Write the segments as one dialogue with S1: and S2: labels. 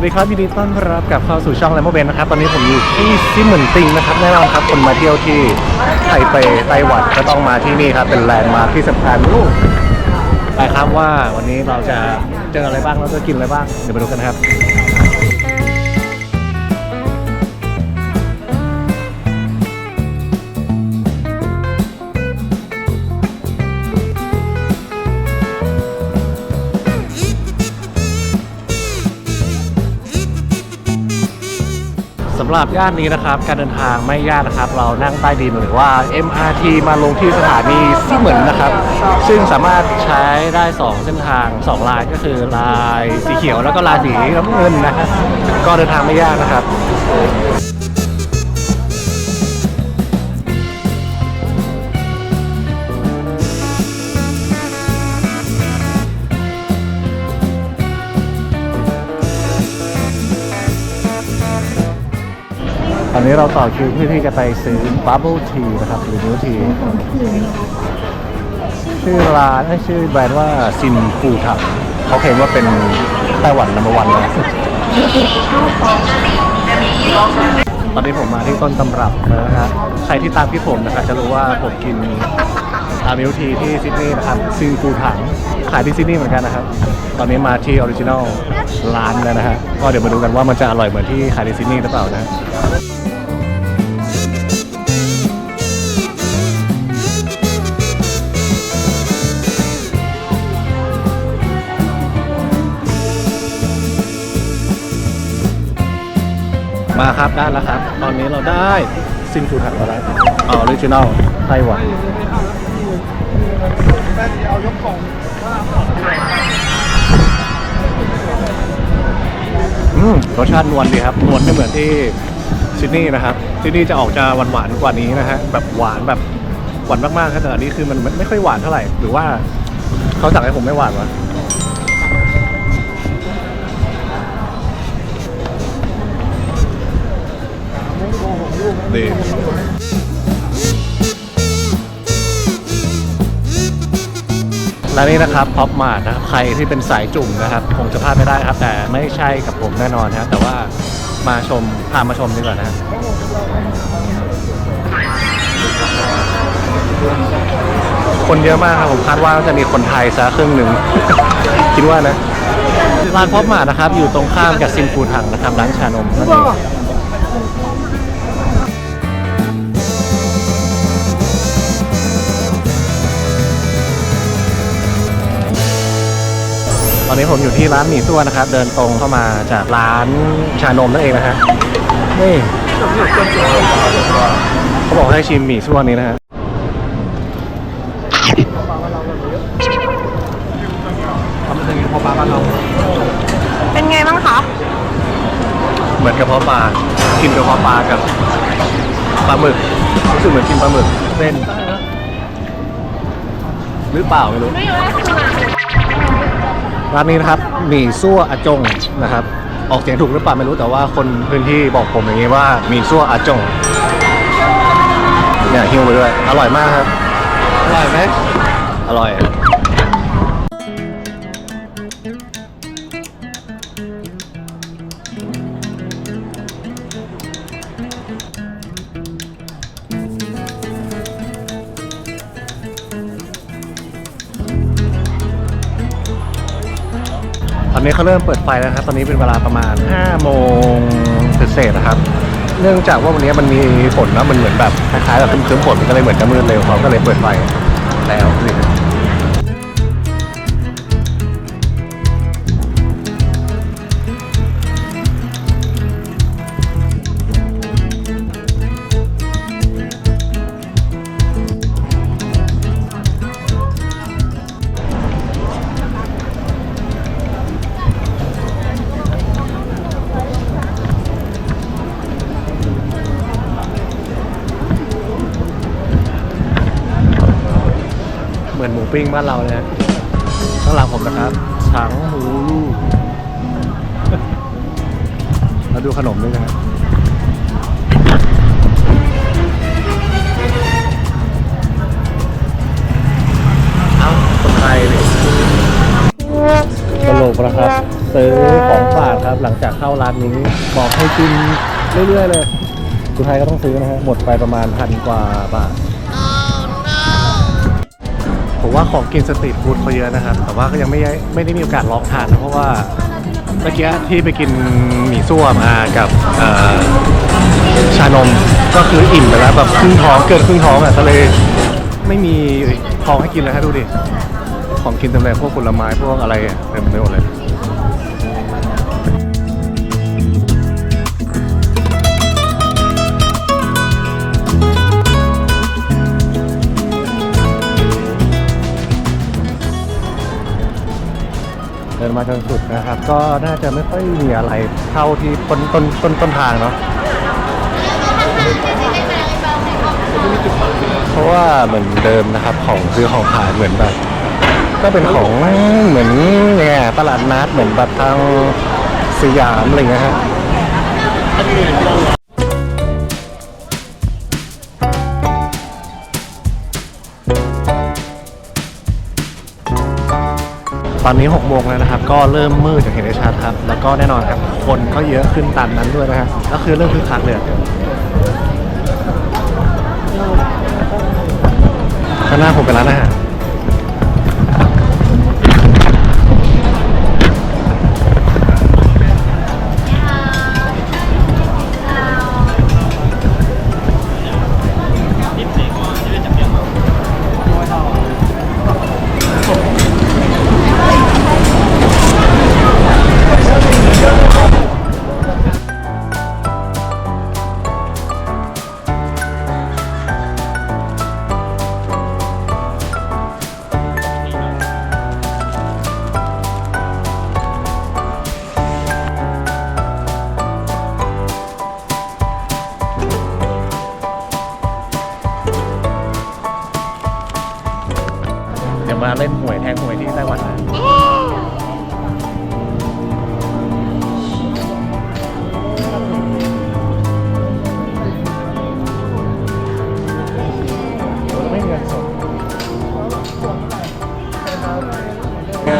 S1: สวัสดีครับยินดีต้อนรับกลับเข้าสู่ช่องแลมโบเบนนะครับ ตอนนี้ผมอยู่ที่ซิเหมือนติงนะครับแน่นอนครับคนมาเที่ยวที่ไทเปไต้หวันก็ต้องมาที่นี่ครับ เป็นแลนด์มาร์คที่สำคัญลูกไปครับว่าวันนี้เราจะเจออะไรบ้างเราจะกินอะไรบ้างเดี๋ยวไปดูกันนะครับ สำหรับย่านนี้นะครับ การเดินทางไม่ยากนะครับ เรานั่งใต้ดินหรือว่า MRT มาลงที่สถานีซิเหมือนนะครับ ซึ่งสามารถใช้ได้ 2 เส้นทาง 2 ลายก็คือลายสีเขียวแล้วก็ลายสีน้ำเงินนะครับก็เดินทางไม่ยากนะครับ อนนี้เราต่อคิวเพื่อที่จะไปซื้อ Bubble Tea นะครับหรือ Milk Tea ชื่อร้านชื่อแบรนด์ว่าซินฟูทับเขาเคลมว่าเป็นไต้หวันนัมเบอร์วันเลยตอนนี้ผมมาที่ต้นตำรับแล้วนะฮะใครที่ตามพี่ผมนะครับจะรู้ว่าผมกินอามิลทีที่ซิดนีย์นะครับซินฟูถังขายที่ซิดนีย์เหมือนกันนะครับ ตอนนี้มาที่ออริจินอลร้านแล้วนะฮะก็เดี๋ยวมาดูกันว่ามันจะอร่อยเหมือนที่ขายที่ซิดนีย์หรือเปล่านะ มาครับได้แล้วครับ ตอนนี้เราได้ซินฟูถังมาแล้วออริจินอลไต้หวันอืมรสชาตินวลดีครับ นวลไม่เหมือนที่ซิดนีย์นะครับซิดนีย์จะออกจะหวานหวานๆกว่านี้นะฮะแบบหวานแบบหวานมากๆครับแต่อันนี้คือมันไม่ไม่ค่อยหวานเท่าไหร่ หรือว่าเขาสั่งให้ผมไม่หวานวะ ดีและนี่นะครับพ็อปมาร์ทนะครับใครที่เป็นสายจุ่มนะครับคงจะพลาดไม่ได้ครับ แต่ไม่ใช่กับผมแน่นอนนะครับแต่ว่ามาชมพามาชมดีกว่านะคนเยอะมากครับผมคาดว่าจะมีคนไทยสักครึ่งหนึ่ง คิดว่านะร้านพ็อปมาร์ทนะครับอยู่ตรงข้ามกับซินฟูถังนะครับร้านชานมนั่นเอง ตอนนี้ผมอยู่ที่ร้านหมี่ซั่วนะครับ เดินตรงเข้ามาจากร้านชานมนั่นเองนะฮะนี่เขาบอกให้ชิมหมี่ซั่วนี้นะฮะ
S2: เป็นไงบ้างคะ
S1: เหมือนกระเพาะปลากินกระเพาะปลากับปลาหมึกรู้สึกเหมือนกินปลาหมึกเส้นหรือเปล่าไม่รู้ ร้านนี้นะครับหมี่ซั่วอาจงนะครับ ออกเสียงถูกหรือเปล่าไม่รู้แต่ว่าคนพื้นที่บอกผมอย่างนี้ว่าหมี่ซั่วอาจงเนี่ยหิ้วไปด้วย อร่อยมากครับ อร่อยไหมอร่อย อนนี้เขาเริ่มเปิดไฟแล้วครับ ตอนนี้เป็นเวลาประมาณ5โมงเศษๆนะครับ เนื่องจากว่าวันนี้มันมีฝนนะมันเหมือนแบบคล้ายๆแบบครึ้มๆฝนมันก็เลยเหมือนจะมืดเร็วเขาก็เลยเปิดไฟแล้วนี่ ปิ้งบ้านเราเลยฮะข้างหลังผมนะครับช้างหูลูกแล้วดูขนมด้วยนะครับเอาคนไทยเลยตลกนะครับ ซื้อของฝากครับหลังจากเข้าร้านนี้บอกให้กินเรื่อยๆเลยสุดท้ายก็ต้องซื้อนะฮะหมดไปประมาณพันกว่าบาท ผมว่าของกินสตรีทฟู้ดเขาเยอะนะครับ แต่ว่าก็ยังไม่ได้ไม่ได้มีโอกาสลองทานนะเพราะว่าเมื่อกี้ที่ไปกินหมี่ซั่วมากับชานมก็คืออิ่มไปแล้วแบบครึ่งท้องเกินครึ่งท้องอะก็เลยไม่มีท้องให้กินเลยฮะดูดิของกินเต็มเลยพวกผลไม้พวกอะไรเต็มไปหมดเลย นมาจนสุดนะครับ ก็น่าจะไม่ค่อยมีอะไรเท่าที่ต้นต้นต้นต้นทางเนาะเพราะว่าเหมือนเดิมนะครับของซื้อของขายเหมือนแบบ ก็เป็นของเหมือนยังไงตลาดนัดเหมือนแบบทางสยามอะไรเงี้ยฮะ อนนี้ 6 โมงแล้วนะครับ ก็เริ่มมืดอย่างเห็นได้ชัดครับ แล้วก็แน่นอนครับ คนก็เยอะขึ้นตามนั้นด้วยนะฮะก็คือเริ่มคึกคักเลยอะข้างหน้าผมเป็นร้านอาหาร มาเล่นหวยแทงหวยที่ไต้หวันนะไม่เงินสดเอ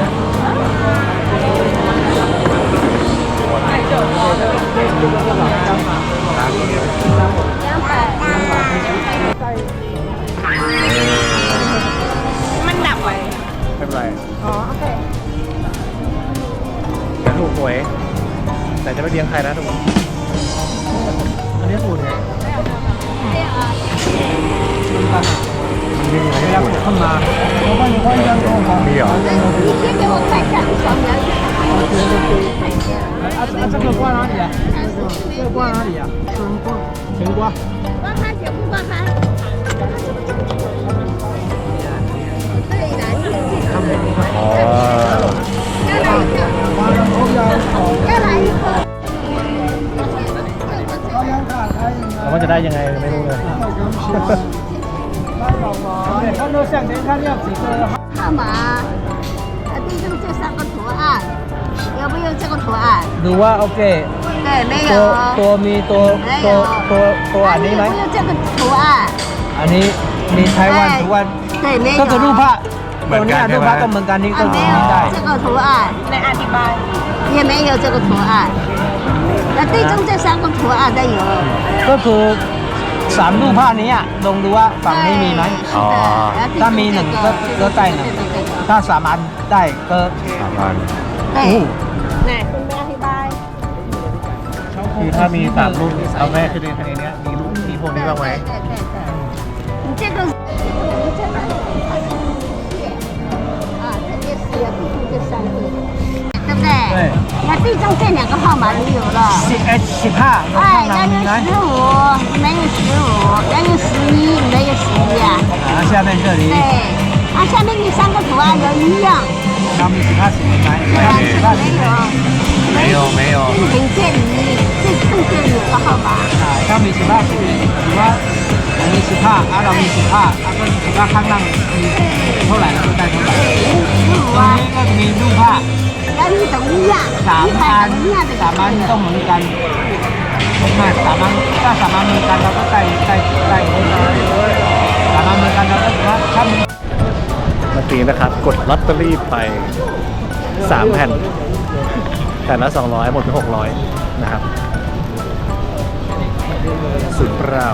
S2: ไม่
S1: เป็นไร
S2: อ๋อ โอเค
S1: จะถูกหวย แต่จะไม่เลี้ยงใครนะทุกคนอันนี้ถูกไงมีอะไรให้ถูกเข้ามามีเหรอ
S3: 你先给我看一下小苗。
S4: 啊，这个挂哪里啊？这个挂哪里啊？全挂。
S3: 帮他姐夫帮他。 对的，你
S1: อ๋อ
S3: 再来一个，再来一个。
S1: แล้วมันจะได้ยังไงไม่รู้เลย
S4: 看到相片，看要几个？
S3: 号码，啊，地上这三个图案，有没有这个图案？
S4: ดูว่าโอเค
S3: 对，没
S4: ตั
S3: 有
S4: ว。ตัวมีตัวตัวตัวตัวอันนี้ไหม
S3: 有没有这个图案？
S4: อันนี้มีไต้หวันทุกวัน
S3: 对，没有。
S4: ก็คือรูปภาพตัวนี้รูปภาพก็เหมือนกันนี่ก็
S3: 啊，没
S4: ไม่ได้
S3: 有这个图案，
S2: ในอธิบาย
S3: 也没有这个图案。那对中这三个图案的有。
S4: ก็คือสามรูปภาพนี้อ่ะลองดูว่าฝั่งนี้มีไหม
S1: อ๋อ
S4: ถ้ามีหนึ่งก็ก็ใต้หนึ่งถ้าสามอันได้ก็
S1: สามพัน
S3: 对，
S2: ไหนคุณแม่อธิบาย
S1: คือถ้ามีสามลูกเอาแม่คือในคดีเนี้ยมีลูกมีพวกนี้บ้างไหม
S3: 对对对，你这个， 一共这三个，对不对？
S4: 对。
S3: 那最终这两个号码没有了。
S4: 是
S3: 哎，
S4: 十
S3: 帕。
S4: 哎，幺零
S3: 十五，没有十五；幺零十一，没有十一啊。
S4: 啊，下面这里。
S3: 对。啊，下面这三个图案，有一样。上面
S4: 十帕十一，没有。
S3: 没有
S1: 没有。没有
S3: 很见你，最这的有个号码。
S4: 啊，上面十帕十一，十帕，下面十帕，阿东十帕，阿哥十帕，看哪，你偷懒了就带偷懒。 รงว่านก็มีรูปภาพแล้ว
S3: มี
S4: ตรงนี้
S3: อะ
S4: สามพันสามพันต้องเหมือนกันมากสามพันถ้าสามพันเหมือนกันเราก็ใส่ใส่ใส่สามพันเหมือนกันเราก็ถือว่าช้ำ
S1: เมื่อกี้นะครับ กดลอตเตอรี่ไป3แผ่นแต่ละ200หมดไป600นะครับสุดเปล่า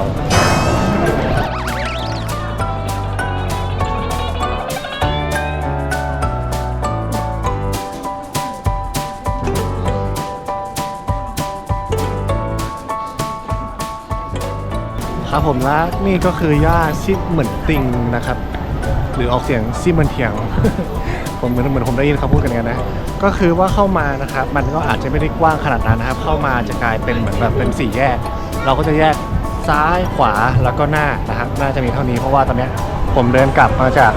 S1: ครับผมและนี่ก็คือย่าซิเหมือนติงนะครับ หรือออกเสียงซิเหมือนเทียง ผมเหมือนเหมือนผมได้ยินเขาพูดกันกันนะ ก็คือว่าเข้ามานะครับ มันก็อาจจะไม่ได้กว้างขนาดนั้นนะครับ เข้ามาจะกลายเป็นเหมือนแบบเป็นสี่แยก เราก็จะแยกซ้ายขวาแล้วก็หน้านะครับ น่าจะมีเท่านี้เพราะว่าตอนนี้ผมเดินกลับมาจาก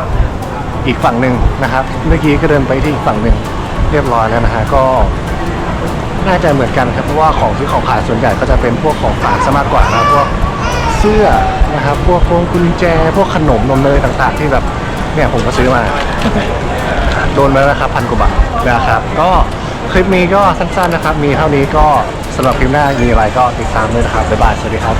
S1: อีกฝั่งหนึ่งนะครับ เมื่อกี้ก็เดินไปที่อีกฝั่งหนึ่งเรียบร้อยแล้วนะฮะก็น่าจะเหมือนกันครับเพราะว่าของที่เขาขายส่วนใหญ่ก็จะเป็นพวกของฝากซะมากกว่านะพวก เสื้อนะครับ พวกพวงกุญแจ พวกขนมนมเนยต่างๆ ที่แบบเนี่ยผมก็ซื้อมา โดนไปแล้วนะครับพันกว่าบาทนะครับ ก็คลิปนี้ก็สั้นๆนะครับ มีเท่านี้ก็สำหรับคลิปหน้ามีอะไรก็ติดตามด้วยนะครับบ๊ายบายสวัสดีครับ